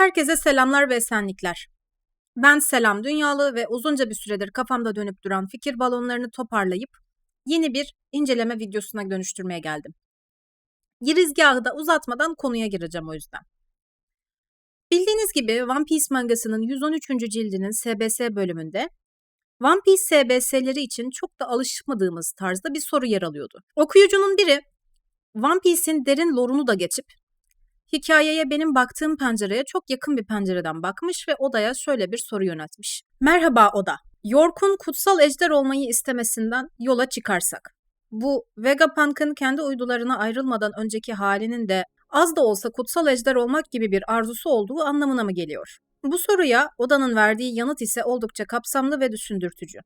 Herkese selamlar ve esenlikler. Ben Selam Dünyalı ve uzunca bir süredir kafamda dönüp duran fikir balonlarını toparlayıp yeni bir inceleme videosuna dönüştürmeye geldim. Girizgahı da uzatmadan konuya gireceğim o yüzden. Bildiğiniz gibi One Piece mangasının 113. cildinin SBS bölümünde One Piece SBS'leri için çok da alışmadığımız tarzda bir soru yer alıyordu. Okuyucunun biri One Piece'in derin lorunu da geçip hikayeye benim baktığım pencereye çok yakın bir pencereden bakmış ve odaya şöyle bir soru yöneltmiş. Merhaba oda. York'un kutsal ejder olmayı istemesinden yola çıkarsak. Bu Vegapunk'ın kendi uydularına ayrılmadan önceki halinin de az da olsa kutsal ejder olmak gibi bir arzusu olduğu anlamına mı geliyor? Bu soruya odanın verdiği yanıt ise oldukça kapsamlı ve düşündürtücü.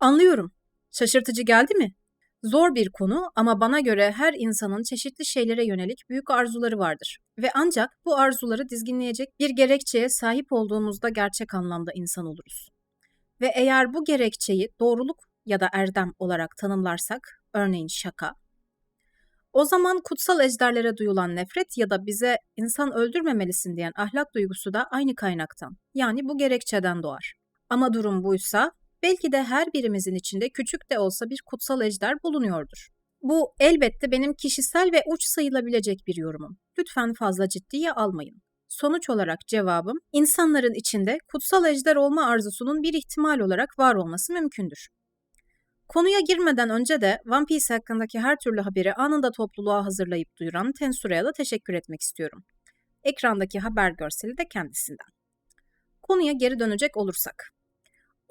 Anlıyorum. Şaşırtıcı geldi mi? Zor bir konu ama bana göre her insanın çeşitli şeylere yönelik büyük arzuları vardır ve ancak bu arzuları dizginleyecek bir gerekçeye sahip olduğumuzda gerçek anlamda insan oluruz. Ve eğer bu gerekçeyi doğruluk ya da erdem olarak tanımlarsak, örneğin şaka, o zaman kutsal ejderlere duyulan nefret ya da bize insan öldürmemelisin diyen ahlak duygusu da aynı kaynaktan, yani bu gerekçeden doğar. Ama durum buysa belki de her birimizin içinde küçük de olsa bir kutsal ejder bulunuyordur. Bu elbette benim kişisel ve uç sayılabilecek bir yorumum. Lütfen fazla ciddiye almayın. Sonuç olarak cevabım, insanların içinde kutsal ejder olma arzusunun bir ihtimal olarak var olması mümkündür. Konuya girmeden önce de One Piece hakkındaki her türlü haberi anında topluluğa hazırlayıp duyuran Tensura'ya da teşekkür etmek istiyorum. Ekrandaki haber görseli de kendisinden. Konuya geri dönecek olursak.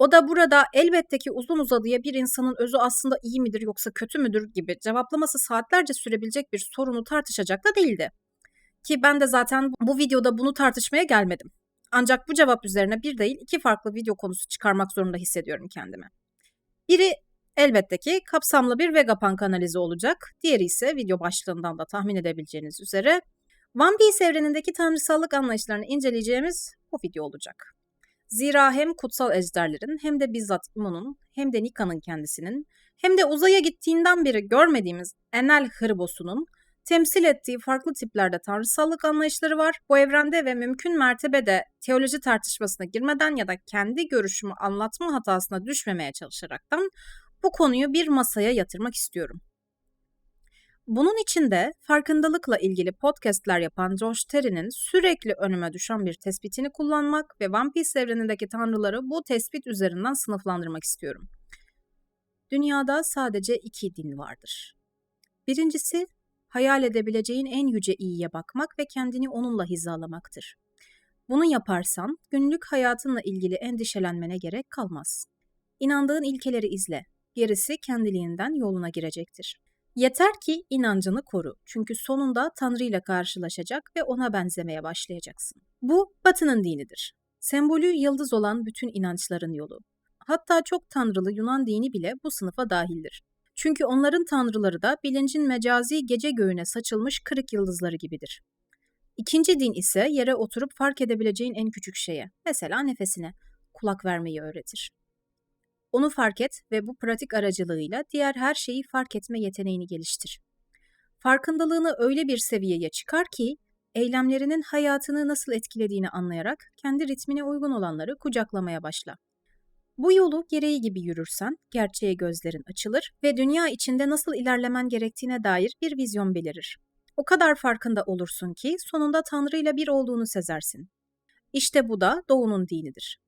O da burada elbette ki uzun uzadıya bir insanın özü aslında iyi midir yoksa kötü müdür gibi cevaplaması saatlerce sürebilecek bir sorunu tartışacak da değildi. Ki ben de zaten bu videoda bunu tartışmaya gelmedim. Ancak bu cevap üzerine bir değil iki farklı video konusu çıkarmak zorunda hissediyorum kendimi. Biri elbette ki kapsamlı bir Vegapunk analizi olacak. Diğeri ise video başlığından da tahmin edebileceğiniz üzere One Piece evrenindeki tanrısallık anlayışlarını inceleyeceğimiz bu video olacak. Zira hem kutsal ejderlerin hem de bizzat İmon'un hem de Nika'nın kendisinin hem de uzaya gittiğinden beri görmediğimiz Enel Hırbosu'nun temsil ettiği farklı tiplerde tanrısallık anlayışları var. Bu evrende ve mümkün mertebede teoloji tartışmasına girmeden ya da kendi görüşümü anlatma hatasına düşmemeye çalışaraktan bu konuyu bir masaya yatırmak istiyorum. Bunun için de farkındalıkla ilgili podcastler yapan Josh Terry'nin sürekli önüme düşen bir tespitini kullanmak ve One Piece evrenindeki tanrıları bu tespit üzerinden sınıflandırmak istiyorum. Dünyada sadece iki din vardır. Birincisi, hayal edebileceğin en yüce iyiye bakmak ve kendini onunla hizalamaktır. Bunu yaparsan günlük hayatınla ilgili endişelenmene gerek kalmaz. İnandığın ilkeleri izle, gerisi kendiliğinden yoluna girecektir. Yeter ki inancını koru. Çünkü sonunda Tanrı ile karşılaşacak ve ona benzemeye başlayacaksın. Bu Batı'nın dinidir. Sembolü yıldız olan bütün inançların yolu. Hatta çok tanrılı Yunan dini bile bu sınıfa dahildir. Çünkü onların tanrıları da bilincin mecazi gece göğüne saçılmış kırık yıldızları gibidir. İkinci din ise yere oturup fark edebileceğin en küçük şeye, mesela nefesine, kulak vermeyi öğretir. Onu fark et ve bu pratik aracılığıyla diğer her şeyi fark etme yeteneğini geliştir. Farkındalığını öyle bir seviyeye çıkar ki eylemlerinin hayatını nasıl etkilediğini anlayarak kendi ritmine uygun olanları kucaklamaya başla. Bu yolu gereği gibi yürürsen gerçeğe gözlerin açılır ve dünya içinde nasıl ilerlemen gerektiğine dair bir vizyon belirir. O kadar farkında olursun ki sonunda Tanrı ile bir olduğunu sezersin. İşte bu da doğunun dinidir.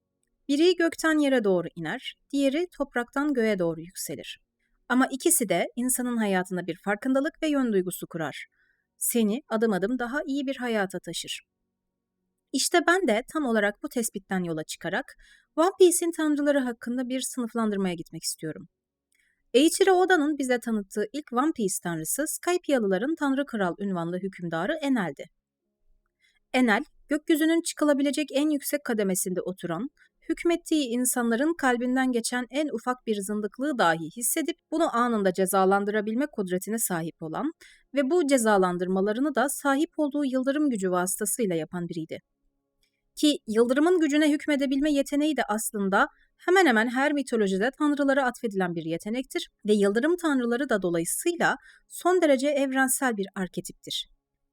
Biri gökten yere doğru iner, diğeri topraktan göğe doğru yükselir. Ama ikisi de insanın hayatında bir farkındalık ve yön duygusu kurar. Seni adım adım daha iyi bir hayata taşır. İşte ben de tam olarak bu tespitten yola çıkarak One Piece'in tanrıları hakkında bir sınıflandırmaya gitmek istiyorum. Eiichiro Oda'nın bize tanıttığı ilk One Piece tanrısı Skypiyalıların Tanrı Kral ünvanlı hükümdarı Enel'di. Enel, gökyüzünün çıkılabilecek en yüksek kademesinde oturan, hükmettiği insanların kalbinden geçen en ufak bir zındıklığı dahi hissedip bunu anında cezalandırabilme kudretine sahip olan ve bu cezalandırmalarını da sahip olduğu yıldırım gücü vasıtasıyla yapan biriydi. Ki yıldırımın gücüne hükmedebilme yeteneği de aslında hemen hemen her mitolojide tanrılara atfedilen bir yetenektir ve yıldırım tanrıları da dolayısıyla son derece evrensel bir arketiptir.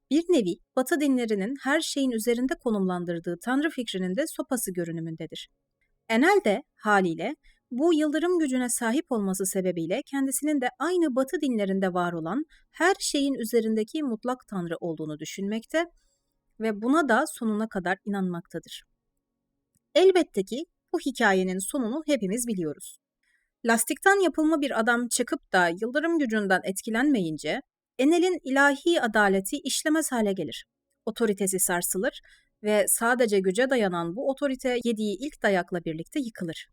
Bir nevi Batı dinlerinin her şeyin üzerinde konumlandırdığı tanrı fikrinin de sopası görünümündedir. Enel de haliyle bu yıldırım gücüne sahip olması sebebiyle kendisinin de aynı Batı dinlerinde var olan her şeyin üzerindeki mutlak tanrı olduğunu düşünmekte ve buna da sonuna kadar inanmaktadır. Elbette ki bu hikayenin sonunu hepimiz biliyoruz. Lastikten yapılma bir adam çıkıp da yıldırım gücünden etkilenmeyince Enel'in ilahi adaleti işlemez hale gelir. Otoritesi sarsılır ve sadece güce dayanan bu otorite yediği ilk dayakla birlikte yıkılır.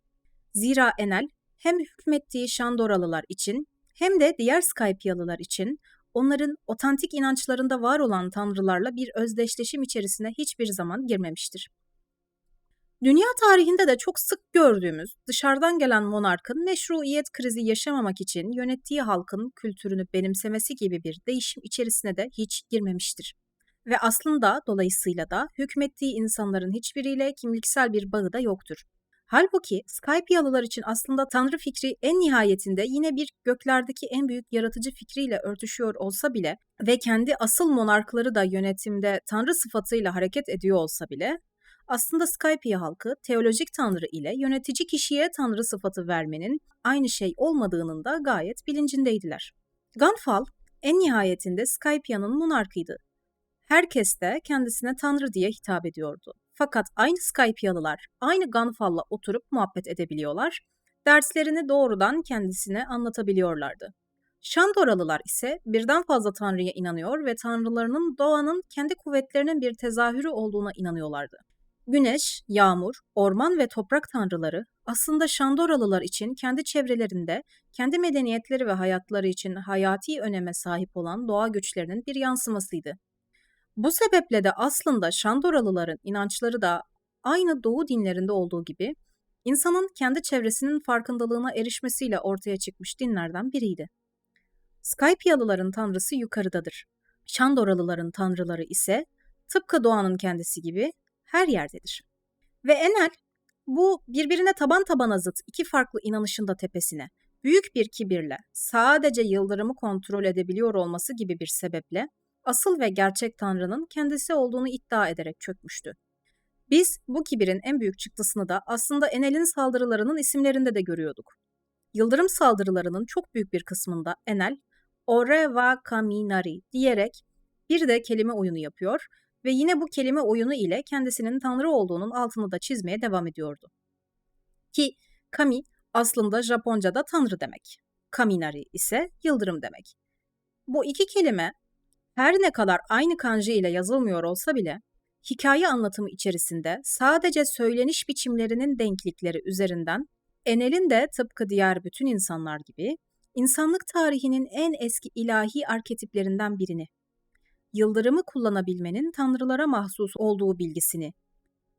Zira Enel hem hükmettiği Şandoralılar için hem de diğer Skypiyalılar için onların otantik inançlarında var olan tanrılarla bir özdeşleşim içerisine hiçbir zaman girmemiştir. Dünya tarihinde de çok sık gördüğümüz dışarıdan gelen monarkın meşruiyet krizi yaşamamak için yönettiği halkın kültürünü benimsemesi gibi bir değişim içerisine de hiç girmemiştir. Ve aslında dolayısıyla da hükmettiği insanların hiçbiriyle kimliksel bir bağı da yoktur. Halbuki Skypiyalılar için aslında Tanrı fikri en nihayetinde yine bir göklerdeki en büyük yaratıcı fikriyle örtüşüyor olsa bile ve kendi asıl monarkları da yönetimde Tanrı sıfatıyla hareket ediyor olsa bile aslında Skypiya halkı teolojik tanrı ile yönetici kişiye tanrı sıfatı vermenin aynı şey olmadığının da gayet bilincindeydiler. Gunfall en nihayetinde Skypiya'nın monarkıydı. Herkes de kendisine tanrı diye hitap ediyordu. Fakat aynı Skypiyalılar aynı Gunfall'la oturup muhabbet edebiliyorlar, derslerini doğrudan kendisine anlatabiliyorlardı. Şandoralılar ise birden fazla tanrıya inanıyor ve tanrılarının doğanın kendi kuvvetlerinin bir tezahürü olduğuna inanıyorlardı. Güneş, yağmur, orman ve toprak tanrıları aslında Şandoralılar için kendi çevrelerinde, kendi medeniyetleri ve hayatları için hayati öneme sahip olan doğa güçlerinin bir yansımasıydı. Bu sebeple de aslında Şandoralıların inançları da aynı doğu dinlerinde olduğu gibi insanın kendi çevresinin farkındalığına erişmesiyle ortaya çıkmış dinlerden biriydi. Skypiyalıların tanrısı yukarıdadır. Şandoralıların tanrıları ise tıpkı doğanın kendisi gibi her yerdedir. Ve Enel bu birbirine taban tabana zıt iki farklı inanışın da tepesine büyük bir kibirle sadece yıldırımı kontrol edebiliyor olması gibi bir sebeple asıl ve gerçek Tanrı'nın kendisi olduğunu iddia ederek çökmüştü. Biz bu kibirin en büyük çıktısını da aslında Enel'in saldırılarının isimlerinde de görüyorduk. Yıldırım saldırılarının çok büyük bir kısmında Enel, Ore va Kaminari diyerek bir de kelime oyunu yapıyor ve yine bu kelime oyunu ile kendisinin tanrı olduğunun altını da çizmeye devam ediyordu. Ki kami aslında Japonca'da tanrı demek. Kaminari ise yıldırım demek. Bu iki kelime her ne kadar aynı kanji ile yazılmıyor olsa bile hikaye anlatımı içerisinde sadece söyleniş biçimlerinin denklikleri üzerinden Enel'in de tıpkı diğer bütün insanlar gibi insanlık tarihinin en eski ilahi arketiplerinden birini yıldırımı kullanabilmenin tanrılara mahsus olduğu bilgisini,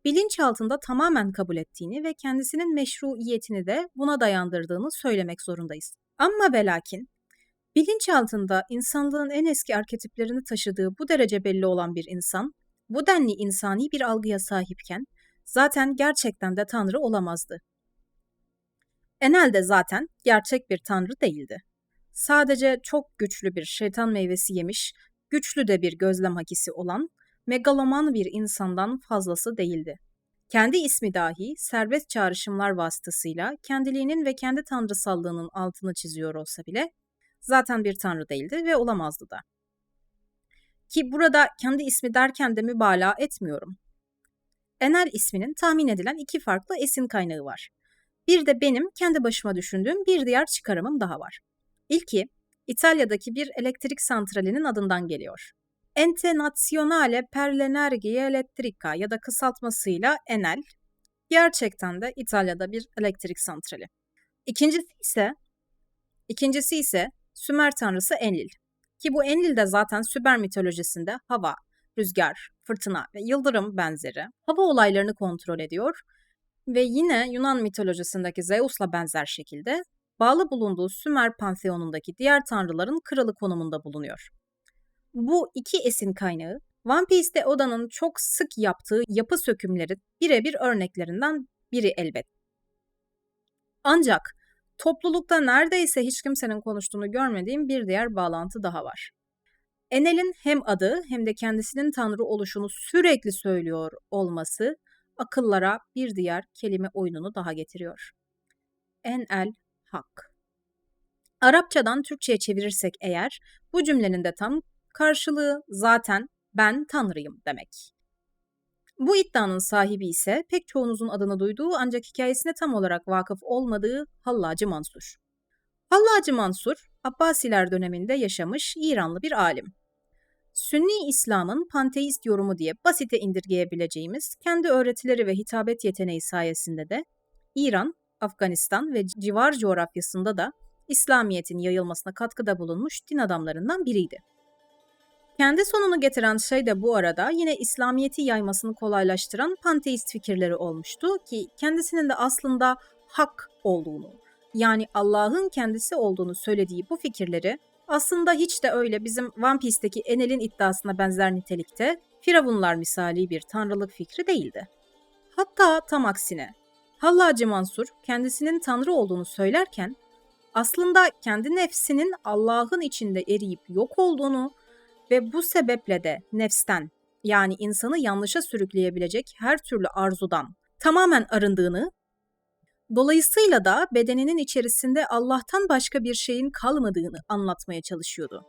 bilinçaltında tamamen kabul ettiğini ve kendisinin meşruiyetini de buna dayandırdığını söylemek zorundayız. Ama ve lakin, bilinçaltında insanlığın en eski arketiplerini taşıdığı bu derece belli olan bir insan, bu denli insani bir algıya sahipken zaten gerçekten de tanrı olamazdı. Enel de zaten gerçek bir tanrı değildi. Sadece çok güçlü bir şeytan meyvesi yemiş güçlü de bir gözlem hakisi olan, megaloman bir insandan fazlası değildi. Kendi ismi dahi serbest çağrışımlar vasıtasıyla kendiliğinin ve kendi tanrısallığının altını çiziyor olsa bile zaten bir tanrı değildi ve olamazdı da. Ki burada kendi ismi derken de mübalağa etmiyorum. Enel isminin tahmin edilen iki farklı esin kaynağı var. Bir de benim kendi başıma düşündüğüm bir diğer çıkarımım daha var. İlki, İtalya'daki bir elektrik santralinin adından geliyor. Ente Nazionale per l'Energia Elettrica ya da kısaltmasıyla Enel, gerçekten de İtalya'da bir elektrik santrali. İkincisi ise ikincisi ise Sümer tanrısı Enlil. Ki bu Enlil de zaten Sümer mitolojisinde hava, rüzgar, fırtına ve yıldırım benzeri hava olaylarını kontrol ediyor ve yine Yunan mitolojisindeki Zeus'la benzer şekilde bağlı bulunduğu Sümer pantheonundaki diğer tanrıların kralı konumunda bulunuyor. Bu iki esin kaynağı One Piece'te Oda'nın çok sık yaptığı yapı sökümleri birebir örneklerinden biri elbet. Ancak toplulukta neredeyse hiç kimsenin konuştuğunu görmediğim bir diğer bağlantı daha var. Enel'in hem adı hem de kendisinin Tanrı oluşunu sürekli söylüyor olması akıllara bir diğer kelime oyununu daha getiriyor. Enel Hak. Arapçadan Türkçe'ye çevirirsek eğer bu cümlenin de tam karşılığı zaten ben Tanrıyım demek. Bu iddianın sahibi ise pek çoğunuzun adını duyduğu ancak hikayesine tam olarak vakıf olmadığı Hallacı Mansur. Hallacı Mansur, Abbasiler döneminde yaşamış İranlı bir alim. Sünni İslam'ın panteist yorumu diye basite indirgeyebileceğimiz kendi öğretileri ve hitabet yeteneği sayesinde de İran, Afganistan ve civar coğrafyasında da İslamiyet'in yayılmasına katkıda bulunmuş din adamlarından biriydi. Kendi sonunu getiren şey de bu arada yine İslamiyet'i yaymasını kolaylaştıran panteist fikirleri olmuştu ki kendisinin de aslında hak olduğunu, yani Allah'ın kendisi olduğunu söylediği bu fikirleri aslında hiç de öyle bizim One Piece'teki Enel'in iddiasına benzer nitelikte Firavunlar misali bir tanrılık fikri değildi. Hatta tam aksine Hallacı Mansur kendisinin tanrı olduğunu söylerken aslında kendi nefsinin Allah'ın içinde eriyip yok olduğunu ve bu sebeple de nefsten yani insanı yanlışa sürükleyebilecek her türlü arzudan tamamen arındığını, dolayısıyla da bedeninin içerisinde Allah'tan başka bir şeyin kalmadığını anlatmaya çalışıyordu.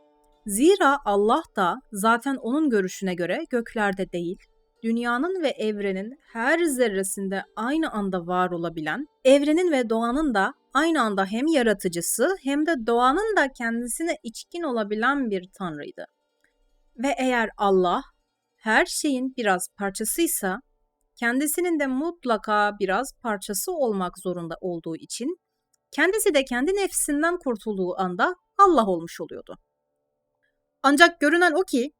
Zira Allah da zaten onun görüşüne göre göklerde değil, dünyanın ve evrenin her zerresinde aynı anda var olabilen, evrenin ve doğanın da aynı anda hem yaratıcısı hem de doğanın da kendisine içkin olabilen bir tanrıydı. Ve eğer Allah her şeyin biraz parçasıysa, kendisinin de mutlaka biraz parçası olmak zorunda olduğu için kendisi de kendi nefsinden kurtulduğu anda Allah olmuş oluyordu. Ancak görünen o ki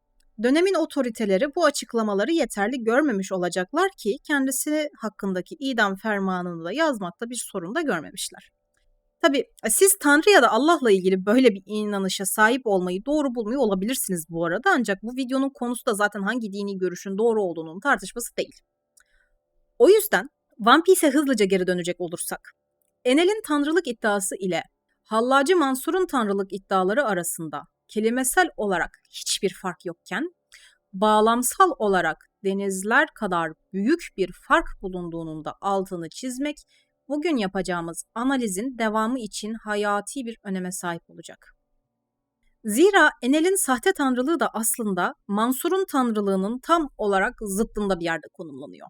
dönemin otoriteleri bu açıklamaları yeterli görmemiş olacaklar ki kendisi hakkındaki idam fermanını da yazmakta bir sorun da görmemişler. Tabi e, siz Tanrı ya da Allah'la ilgili böyle bir inanışa sahip olmayı doğru bulmuyor olabilirsiniz bu arada. Ancak bu videonun konusu da zaten hangi dini görüşün doğru olduğunun tartışması değil. O yüzden One Piece'e hızlıca geri dönecek olursak. Enel'in tanrılık iddiası ile Hallacı Mansur'un tanrılık iddiaları arasında kelimesel olarak hiçbir fark yokken, bağlamsal olarak denizler kadar büyük bir fark bulunduğunun da altını çizmek bugün yapacağımız analizin devamı için hayati bir öneme sahip olacak. Zira Enel'in sahte tanrılığı da aslında Mansur'un tanrılığının tam olarak zıttında bir yerde konumlanıyor.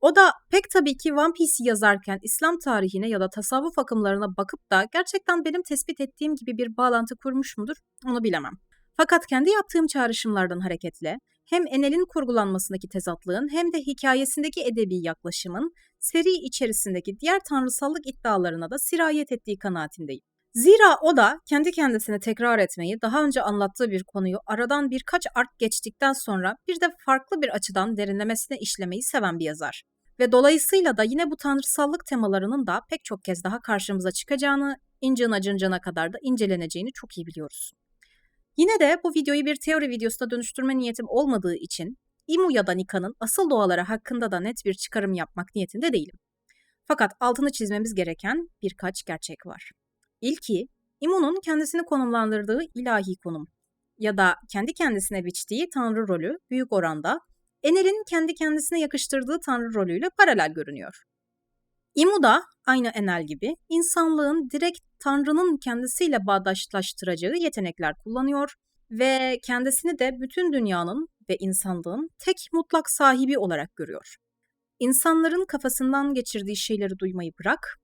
O da pek tabii ki One Piece'i yazarken İslam tarihine ya da tasavvuf akımlarına bakıp da gerçekten benim tespit ettiğim gibi bir bağlantı kurmuş mudur onu bilemem. Fakat kendi yaptığım çağrışımlardan hareketle hem Enel'in kurgulanmasındaki tezatlığın hem de hikayesindeki edebi yaklaşımın seri içerisindeki diğer tanrısallık iddialarına da sirayet ettiği kanaatindeyim. Zira o da kendi kendisine tekrar etmeyi, daha önce anlattığı bir konuyu aradan birkaç art geçtikten sonra bir de farklı bir açıdan derinlemesine işlemeyi seven bir yazar. Ve dolayısıyla da yine bu tanrısallık temalarının da pek çok kez daha karşımıza çıkacağını, incına cıncana kadar da inceleneceğini çok iyi biliyoruz. Yine de bu videoyu bir teori videosuna dönüştürme niyetim olmadığı için İmu ya da Nika'nın asıl doğaları hakkında da net bir çıkarım yapmak niyetinde değilim. Fakat altını çizmemiz gereken birkaç gerçek var. İlki, İmu'nun kendisini konumlandırdığı ilahi konum ya da kendi kendisine biçtiği tanrı rolü büyük oranda Enel'in kendi kendisine yakıştırdığı tanrı rolüyle paralel görünüyor. İmu da aynı Enel gibi insanlığın direkt Tanrı'nın kendisiyle bağdaşlaştıracağı yetenekler kullanıyor ve kendisini de bütün dünyanın ve insanlığın tek mutlak sahibi olarak görüyor. İnsanların kafasından geçirdiği şeyleri duymayı bırak,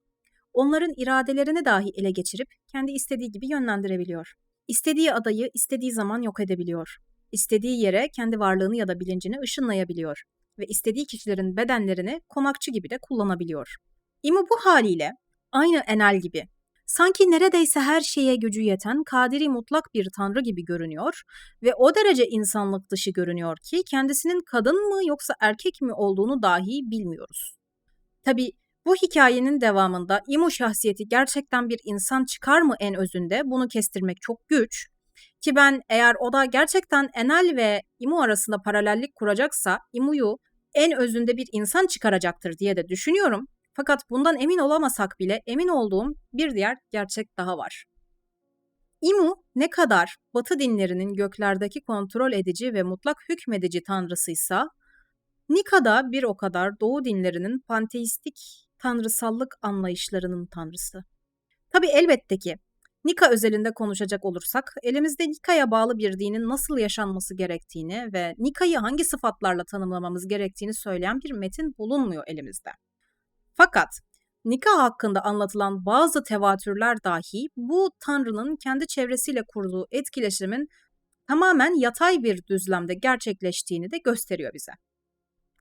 onların iradelerini dahi ele geçirip kendi istediği gibi yönlendirebiliyor. İstediği adayı istediği zaman yok edebiliyor. İstediği yere kendi varlığını ya da bilincini ışınlayabiliyor ve istediği kişilerin bedenlerini konakçı gibi de kullanabiliyor. İmu bu haliyle aynı Enel gibi sanki neredeyse her şeye gücü yeten kadiri mutlak bir tanrı gibi görünüyor ve o derece insanlık dışı görünüyor ki kendisinin kadın mı yoksa erkek mi olduğunu dahi bilmiyoruz. Tabi bu hikayenin devamında İmu şahsiyeti gerçekten bir insan çıkar mı en özünde bunu kestirmek çok güç. Ki ben eğer o da gerçekten Enel ve İmu arasında paralellik kuracaksa İmu'yu en özünde bir insan çıkaracaktır diye de düşünüyorum. Fakat bundan emin olamasak bile emin olduğum bir diğer gerçek daha var. İmu ne kadar Batı dinlerinin göklerdeki kontrol edici ve mutlak hükmedici tanrısıysa, Nika da bir o kadar Doğu dinlerinin panteistik tanrısallık anlayışlarının tanrısı. Tabi elbette ki Nika özelinde konuşacak olursak elimizde Nika'ya bağlı bir dinin nasıl yaşanması gerektiğini ve Nika'yı hangi sıfatlarla tanımlamamız gerektiğini söyleyen bir metin bulunmuyor elimizde. Fakat Nika hakkında anlatılan bazı tevatürler dahi bu tanrının kendi çevresiyle kurduğu etkileşimin tamamen yatay bir düzlemde gerçekleştiğini de gösteriyor bize.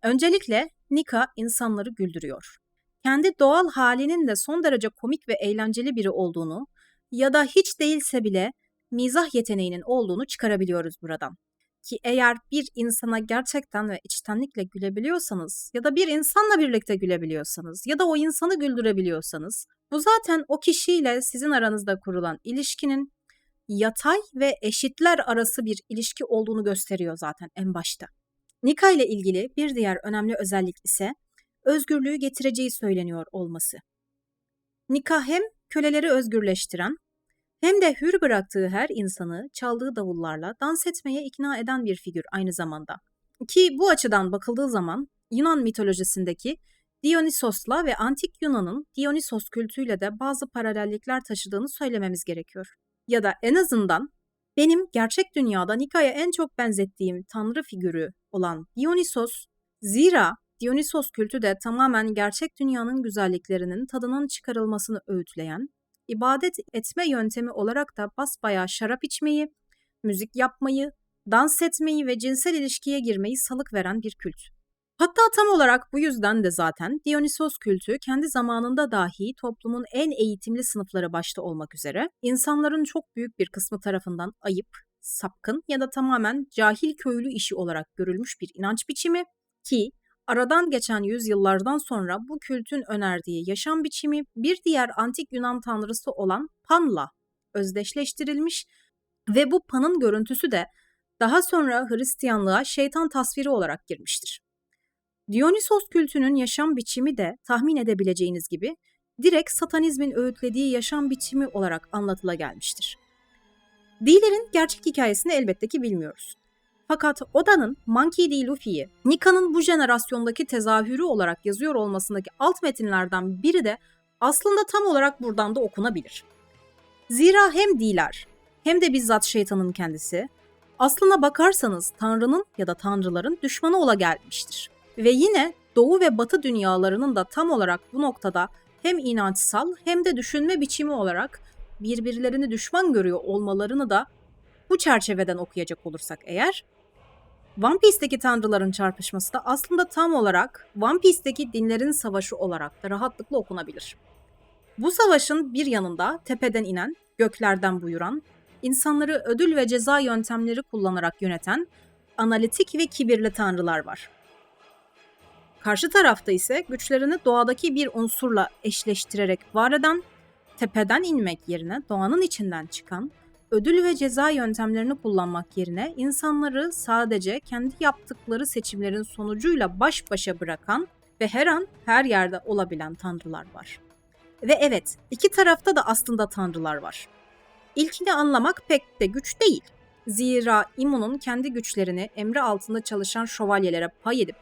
Öncelikle Nika insanları güldürüyor. Kendi doğal halinin de son derece komik ve eğlenceli biri olduğunu ya da hiç değilse bile mizah yeteneğinin olduğunu çıkarabiliyoruz buradan. Ki eğer bir insana gerçekten ve içtenlikle gülebiliyorsanız ya da bir insanla birlikte gülebiliyorsanız ya da o insanı güldürebiliyorsanız bu zaten o kişiyle sizin aranızda kurulan ilişkinin yatay ve eşitler arası bir ilişki olduğunu gösteriyor zaten en başta. Nika ile ilgili bir diğer önemli özellik ise özgürlüğü getireceği söyleniyor olması. Nika hem köleleri özgürleştiren hem de hür bıraktığı her insanı çaldığı davullarla dans etmeye ikna eden bir figür aynı zamanda. Ki bu açıdan bakıldığı zaman Yunan mitolojisindeki Dionysos'la ve antik Yunan'ın Dionysos kültüyle de bazı paralellikler taşıdığını söylememiz gerekiyor. Ya da en azından benim gerçek dünyada Nika'ya en çok benzettiğim tanrı figürü olan Dionysos, zira Dionysos kültü de tamamen gerçek dünyanın güzelliklerinin tadının çıkarılmasını öğütleyen, ibadet etme yöntemi olarak da basbayağı şarap içmeyi, müzik yapmayı, dans etmeyi ve cinsel ilişkiye girmeyi salık veren bir kült. Hatta tam olarak bu yüzden de zaten Dionysos kültü kendi zamanında dahi toplumun en eğitimli sınıfları başta olmak üzere insanların çok büyük bir kısmı tarafından ayıp, sapkın ya da tamamen cahil köylü işi olarak görülmüş bir inanç biçimi ki Aradan geçen yüzyıllardan sonra bu kültün önerdiği yaşam biçimi bir diğer antik Yunan tanrısı olan Pan'la özdeşleştirilmiş ve bu Pan'ın görüntüsü de daha sonra Hristiyanlığa şeytan tasviri olarak girmiştir. Dionysos kültünün yaşam biçimi de tahmin edebileceğiniz gibi direkt satanizmin öğütlediği yaşam biçimi olarak anlatıla gelmiştir. Dilerin gerçek hikayesini elbette ki bilmiyoruz. Fakat Oda'nın Monkey D. Luffy'yi Nika'nın bu jenerasyondaki tezahürü olarak yazıyor olmasındaki alt metinlerden biri de aslında tam olarak buradan da okunabilir. Zira hem D'ler hem de bizzat şeytanın kendisi aslına bakarsanız Tanrı'nın ya da Tanrıların düşmanı ola gelmiştir. Ve yine Doğu ve Batı dünyalarının da tam olarak bu noktada hem inançsal hem de düşünme biçimi olarak birbirlerini düşman görüyor olmalarını da bu çerçeveden okuyacak olursak eğer One Piece'teki tanrıların çarpışması da aslında tam olarak One Piece'teki dinlerin savaşı olarak da rahatlıkla okunabilir. Bu savaşın bir yanında tepeden inen, göklerden buyuran, insanları ödül ve ceza yöntemleri kullanarak yöneten analitik ve kibirli tanrılar var. Karşı tarafta ise güçlerini doğadaki bir unsurla eşleştirerek var eden, tepeden inmek yerine doğanın içinden çıkan ödül ve ceza yöntemlerini kullanmak yerine insanları sadece kendi yaptıkları seçimlerin sonucuyla baş başa bırakan ve her an her yerde olabilen tanrılar var. Ve evet, iki tarafta da aslında tanrılar var. İlkini anlamak pek de güç değil. Zira İmun'un kendi güçlerini emri altında çalışan şövalyelere pay edip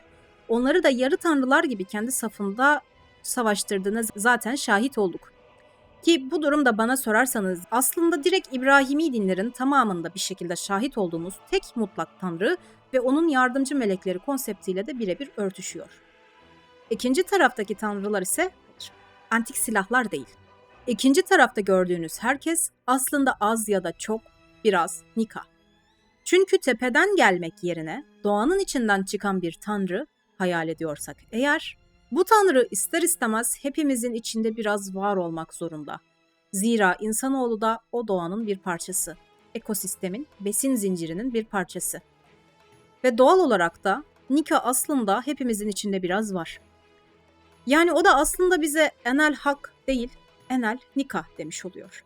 onları da yarı tanrılar gibi kendi safında savaştırdığına zaten şahit olduk. Ki bu durumda bana sorarsanız aslında direkt İbrahimi dinlerin tamamında bir şekilde şahit olduğumuz tek mutlak tanrı ve onun yardımcı melekleri konseptiyle de birebir örtüşüyor. İkinci taraftaki tanrılar ise antik silahlar değil. İkinci tarafta gördüğünüz herkes aslında az ya da çok biraz Nika. Çünkü tepeden gelmek yerine doğanın içinden çıkan bir tanrı hayal ediyorsak eğer bu tanrı ister istemez hepimizin içinde biraz var olmak zorunda. Zira insanoğlu da o doğanın bir parçası. Ekosistemin, besin zincirinin bir parçası. Ve doğal olarak da Nika aslında hepimizin içinde biraz var. Yani o da aslında bize enel hak değil, enel nika demiş oluyor.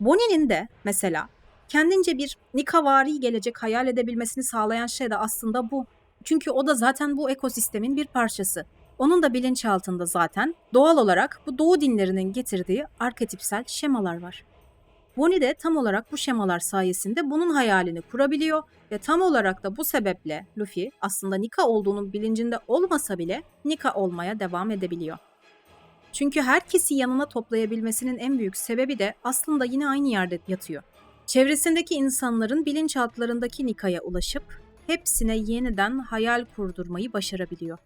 Bonnie'nin de mesela kendince bir nikavari gelecek hayal edebilmesini sağlayan şey de aslında bu. Çünkü o da zaten bu ekosistemin bir parçası. Onun da bilinçaltında zaten doğal olarak bu doğu dinlerinin getirdiği arketipsel şemalar var. Bonnie de tam olarak bu şemalar sayesinde bunun hayalini kurabiliyor ve tam olarak da bu sebeple Luffy aslında Nika olduğunun bilincinde olmasa bile Nika olmaya devam edebiliyor. Çünkü herkesi yanına toplayabilmesinin en büyük sebebi de aslında yine aynı yerde yatıyor. Çevresindeki insanların bilinçaltlarındaki Nika'ya ulaşıp hepsine yeniden hayal kurdurmayı başarabiliyor.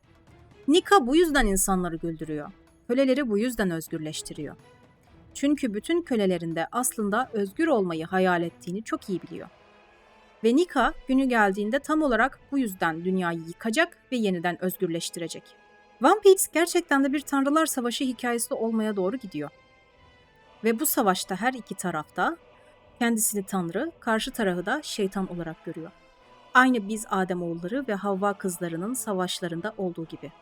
Nika bu yüzden insanları güldürüyor. Köleleri bu yüzden özgürleştiriyor. Çünkü bütün kölelerinde aslında özgür olmayı hayal ettiğini çok iyi biliyor. Ve Nika günü geldiğinde tam olarak bu yüzden dünyayı yıkacak ve yeniden özgürleştirecek. One Piece gerçekten de bir Tanrılar Savaşı hikayesi olmaya doğru gidiyor. Ve bu savaşta her iki tarafta kendisini Tanrı, karşı tarafı da şeytan olarak görüyor. Aynı biz Ademoğulları ve Havva kızlarının savaşlarında olduğu gibi.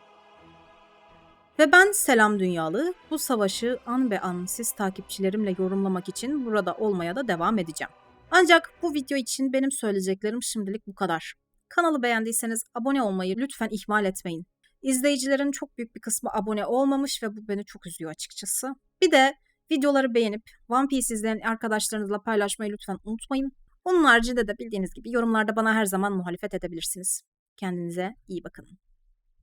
Ve ben Selam Dünyalı bu savaşı an be an siz takipçilerimle yorumlamak için burada olmaya da devam edeceğim. Ancak bu video için benim söyleyeceklerim şimdilik bu kadar. Kanalı beğendiyseniz abone olmayı lütfen ihmal etmeyin. İzleyicilerin çok büyük bir kısmı abone olmamış ve bu beni çok üzüyor açıkçası. Bir de videoları beğenip One Piece izleyen arkadaşlarınızla paylaşmayı lütfen unutmayın. Onun haricinde de bildiğiniz gibi yorumlarda bana her zaman muhalefet edebilirsiniz. Kendinize iyi bakın.